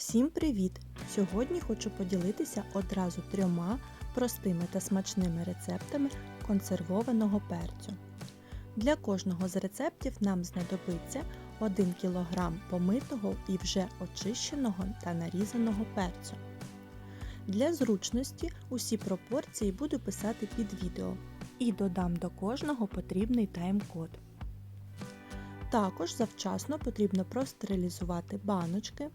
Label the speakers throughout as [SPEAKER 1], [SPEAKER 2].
[SPEAKER 1] Всім привіт! Сьогодні хочу поділитися одразу трьома простими та смачними рецептами консервованого перцю. Для кожного з рецептів нам знадобиться 1 кг помитого і вже очищеного та нарізаного перцю. Для зручності усі пропорції буду писати під відео і додам до кожного потрібний тайм-код. Також завчасно потрібно простерилізувати баночки.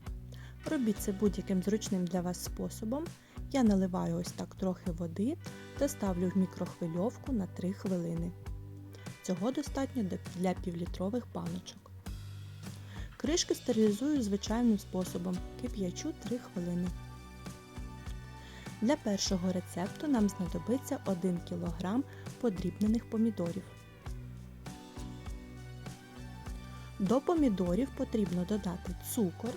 [SPEAKER 1] Робіть це будь-яким зручним для вас способом. Я наливаю ось так трохи води та ставлю в мікрохвильовку на 3 хвилини. Цього достатньо для півлітрових баночок. Кришки стерилізую звичайним способом кип'ячу 3 хвилини. Для першого рецепту нам знадобиться 1 кг подрібнених помідорів. До помідорів потрібно додати цукор,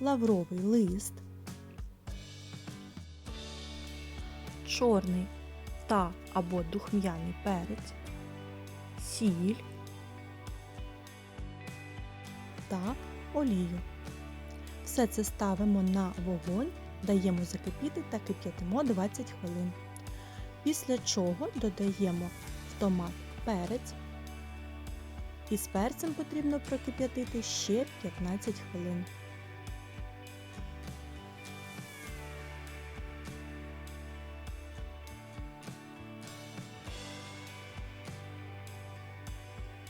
[SPEAKER 1] лавровий лист, чорний та або духм'яний перець, сіль та олію. Все це ставимо на вогонь, даємо закипіти та кип'ятимо 20 хвилин. Після чого додаємо в томат перець. І з перцем потрібно прокип'ятити ще 15 хвилин.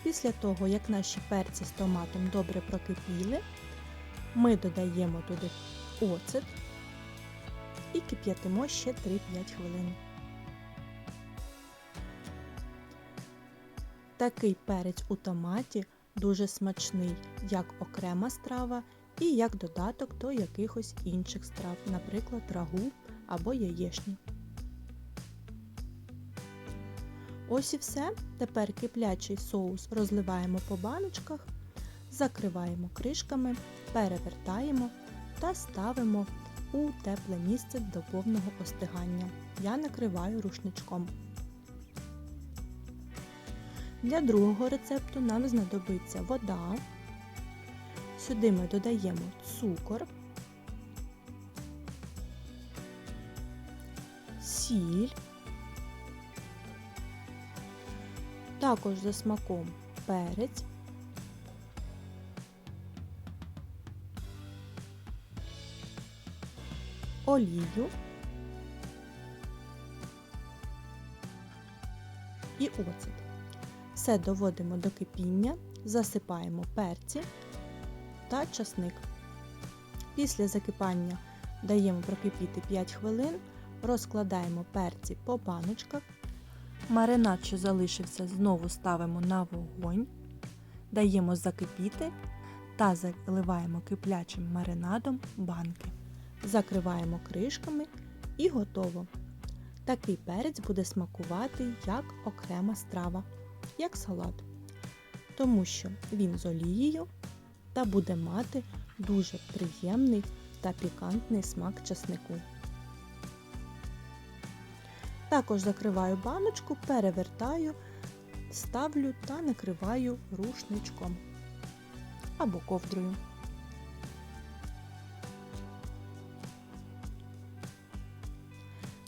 [SPEAKER 1] Після того, як наші перці з томатом добре прокипіли, ми додаємо туди оцет і кип'ятимо ще 3-5 хвилин. Такий перець у томаті дуже смачний як окрема страва і як додаток до якихось інших страв, наприклад, рагу або яєчні. Ось і все. Тепер киплячий соус розливаємо по баночках, закриваємо кришками, перевертаємо та ставимо у тепле місце до повного остигання. Я накриваю рушничком. Для другого рецепту нам знадобиться вода. Сюди ми додаємо цукор, сіль, також за смаком перець, олію і оцет. Все доводимо до кипіння, засипаємо перці та часник. Після закипання даємо прокипіти 5 хвилин, розкладаємо перці по баночках. Маринад, що залишився, знову ставимо на вогонь, даємо закипіти та заливаємо киплячим маринадом банки. Закриваємо кришками і готово. Такий перець буде смакувати як окрема страва як салат, тому що він з олією та буде мати дуже приємний та пікантний смак часнику. Також закриваю баночку, перевертаю, ставлю та накриваю рушничком або ковдрою.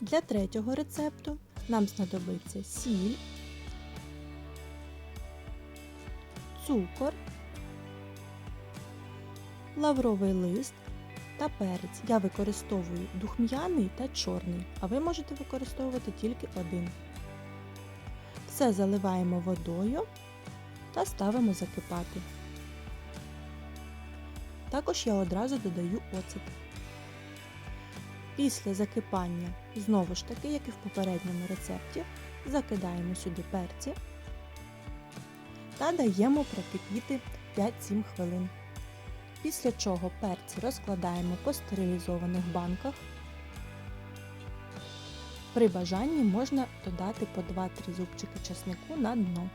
[SPEAKER 1] Для третього рецепту нам знадобиться сіль, цукор, лавровий лист та перець. Я використовую духм'яний та чорний, а ви можете використовувати тільки один. Все заливаємо водою та ставимо закипати. Також я одразу додаю оцет. Після закипання, знову ж таки, як і в попередньому рецепті, закидаємо сюди перці та даємо прокипіти 5-7 хвилин. Після чого перці розкладаємо по стерилізованих банках. При бажанні можна додати по 2-3 зубчики часнику на дно.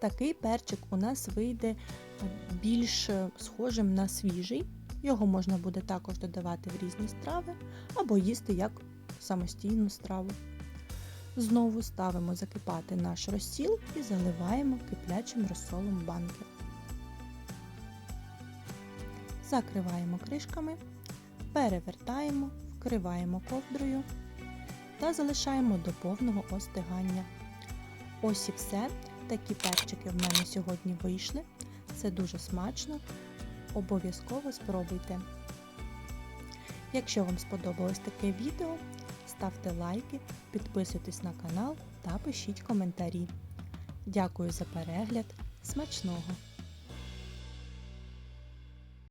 [SPEAKER 1] Такий перчик у нас вийде більш схожим на свіжий. Його можна буде також додавати в різні страви або їсти як самостійну страву. Знову ставимо закипати наш розсіл і заливаємо киплячим розсолом банки. Закриваємо кришками, перевертаємо, вкриваємо ковдрою та залишаємо до повного остигання. Ось і все. Такі перчики в мене сьогодні вийшли. Це дуже смачно. Обов'язково спробуйте. Якщо вам сподобалось таке відео, ставте лайки, підписуйтесь на канал та пишіть коментарі. Дякую за перегляд. Смачного!